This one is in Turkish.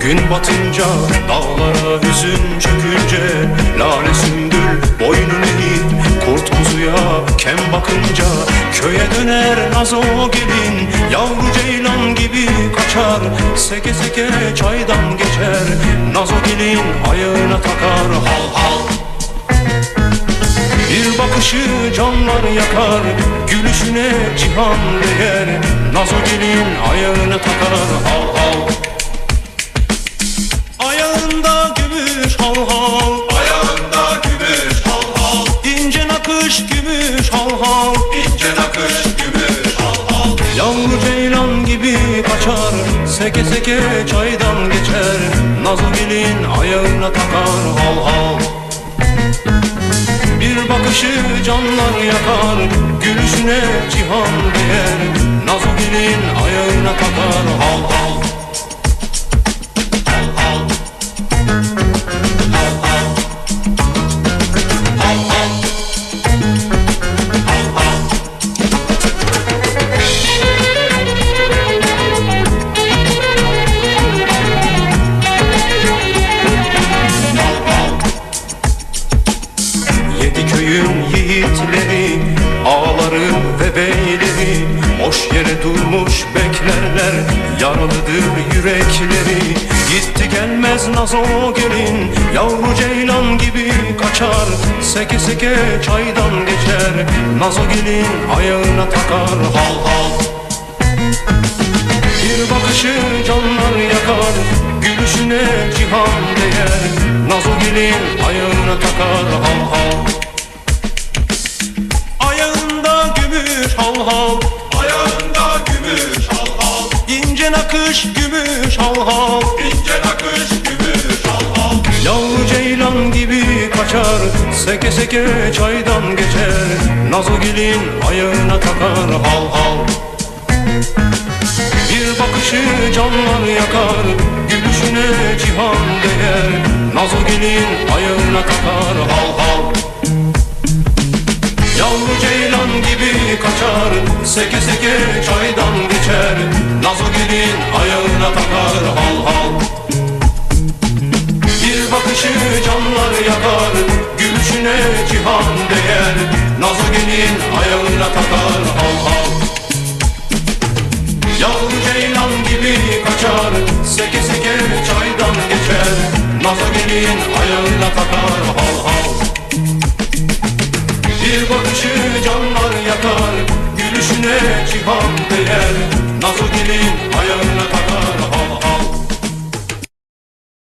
Gün batınca dağlara hüzün çökünce Lale sümbül boynunu eğip Kurt kuzuya kem bakınca. Köye döner nazo gelin Yavru ceylan gibi kaçar. Seke seke çaydan geçer Nazo gelin ayağına takar. Hal hal. Bir bakışı canlar yakar Gülüşüne cihan değer. Nazo gelin ayağına takar Yavru ceylan gibi kaçar Seke seke çaydan geçer. Nazo gelin ayağına takar hal hal Bir bakışı canlar yakar Gülüşüne cihan Köyün yiğitleri Ağaları ve beyleri Boş yere durmuş beklerler Yaralıdır yürekleri. Gitti gelmez nazo gelin Yavru ceylan gibi kaçar. Seke seke çaydan geçer Nazo gelin ayağına takar. Hal hal. Bir bakışı canlar yakar Gülüşüne cihan değer. Nazo gelin ayağına takar. Hal hal hal hal. Ayağında gümüş hal hal. İnce nakış gümüş hal hal. İnce nakış gümüş hal hal. Yavru ceylan gibi kaçar Seke seke çaydan geçer. Nazo gelin ayağına takar hal hal. Bir bakışı canlar yakar Gülüşüne cihan değer. Nazo gelin ayağına takar hal hal Seke seke çaydan geçer Nazo gelin ayağına takar hal hal. Bir bakışı canlar yakar Gülüşüne cihan değer. Nazo gelin ayağına takar hal hal. Yavru ceylan gibi kaçar Seke seke çaydan geçer. Nazo gelin ayağına diyen Nazlı gelin ayağını